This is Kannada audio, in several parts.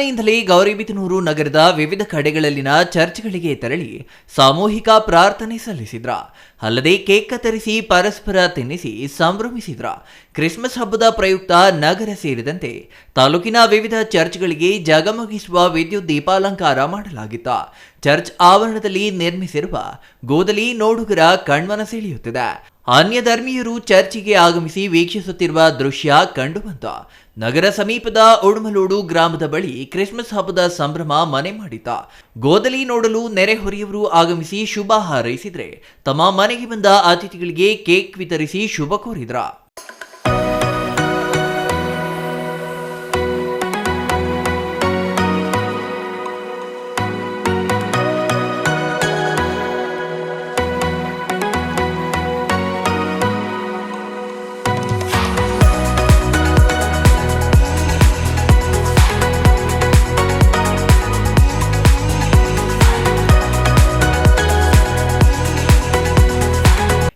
ಮುಂಜಾನೆಯಿಂದಲೇ ಗೌರಿಬಿದನೂರು ನಗರದ ವಿವಿಧ ಕಡೆಗಳಲ್ಲಿನ ಚರ್ಚ್ಗಳಿಗೆ ತೆರಳಿ ಸಾಮೂಹಿಕ ಪ್ರಾರ್ಥನೆ ಸಲ್ಲಿಸಿದ್ರ. ಅಲ್ಲದೆ ಕೇಕ್ ಕತ್ತರಿಸಿ ಪರಸ್ಪರ ತಿನ್ನಿಸಿ ಸಂಭ್ರಮಿಸಿದ್ರ. ಕ್ರಿಸ್ಮಸ್ ಹಬ್ಬದ ಪ್ರಯುಕ್ತ ನಗರ ಸೇರಿದಂತೆ ತಾಲೂಕಿನ ವಿವಿಧ ಚರ್ಚ್ಗಳಿಗೆ ಜಗಮಗಿಸುವ ವಿದ್ಯುತ್ ದೀಪಾಲಂಕಾರ ಮಾಡಲಾಗಿತ್ತ. ಚರ್ಚ್ ಆವರಣದಲ್ಲಿ ನಿರ್ಮಿಸಿರುವ ಗೋದಲಿ ನೋಡುಗರ ಕಣ್ಮನ ಸೆಳೆಯುತ್ತಿದೆ. ಅನ್ಯ ಧರ್ಮೀಯರು ಚರ್ಚಿಗೆ ಆಗಮಿಸಿ ವೀಕ್ಷಿಸುತ್ತಿರುವ ದೃಶ್ಯ ಕಂಡುಬಂತ ನಗರ ಸಮೀಪದ ಉಡುಮಲೋಡು ಗ್ರಾಮದ ಬಳಿ ಕ್ರಿಸ್ಮಸ್ ಹಬ್ಬದ ಸಂಭ್ರಮ ಮನೆ ಮಾಡಿತ ಗೋದಲಿ ನೋಡಲು ನೆರೆಹೊರೆಯವರು ಆಗಮಿಸಿ ಶುಭ ಹಾರೈಸಿದ್ರೆ. ತಮ್ಮ ಮನೆಗೆ ಬಂದ ಅತಿಥಿಗಳಿಗೆ ಕೇಕ್ ವಿತರಿಸಿ ಶುಭ ಕೋರಿದ್ರ.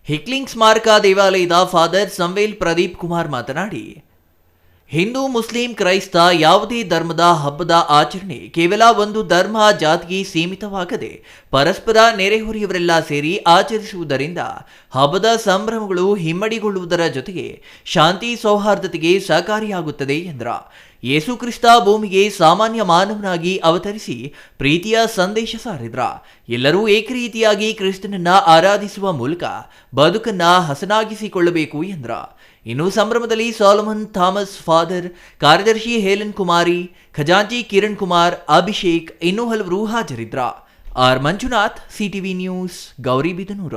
ಹಿಕ್ಲಿಂಗ್ ಸ್ಮಾರಕ ದೇವಾಲಯದ ಫಾದರ್ ಸಂವೇಲ್ ಪ್ರದೀಪ್ ಕುಮಾರ್ ಮಾತನಾಡಿ ಹಿಂದೂ ಮುಸ್ಲಿಂ ಕ್ರೈಸ್ತ ಯಾವುದೇ ಧರ್ಮದ ಹಬ್ಬದ ಆಚರಣೆ ಕೇವಲ ಒಂದು ಧರ್ಮ ಜಾತಿಗೆ ಸೀಮಿತವಾಗದೆ ಪರಸ್ಪರ ನೆರೆಹೊರೆಯವರೆಲ್ಲ ಸೇರಿ ಆಚರಿಸುವುದರಿಂದ ಹಬ್ಬದ ಸಂಭ್ರಮಗಳು ಹಿಮ್ಮಡಿಗೊಳ್ಳುವುದರ ಜೊತೆಗೆ ಶಾಂತಿ ಸೌಹಾರ್ದತೆಗೆ ಸಹಕಾರಿಯಾಗುತ್ತದೆ ಎಂದ್ರ. ಯೇಸುಕ್ರಿಸ್ತ ಭೂಮಿಗೆ ಸಾಮಾನ್ಯ ಮಾನವನಾಗಿ ಅವತರಿಸಿ ಪ್ರೀತಿಯ ಸಂದೇಶ ಸಾರಿದ್ರ. ಎಲ್ಲರೂ ಏಕರೀತಿಯಾಗಿ ಕ್ರಿಸ್ತನನ್ನ ಆರಾಧಿಸುವ ಮೂಲಕ ಬದುಕನ್ನ ಹಸನಾಗಿಸಿಕೊಳ್ಳಬೇಕು ಎಂದ್ರ. ಇನ್ನು ಸಂಭ್ರಮದಲ್ಲಿ ಸಾಲಮನ್, ಥಾಮಸ್, ಫಾದರ್, ಕಾರ್ಯದರ್ಶಿ ಹೇಲನ್ ಕುಮಾರಿ, ಖಜಾಂಚಿ ಕಿರಣ್ ಕುಮಾರ್, ಅಭಿಷೇಕ್, ಇನ್ನೂ ಹಲವರು ಹಾಜರಿದ್ರ. R Manjunath, CTV news Gauribidanur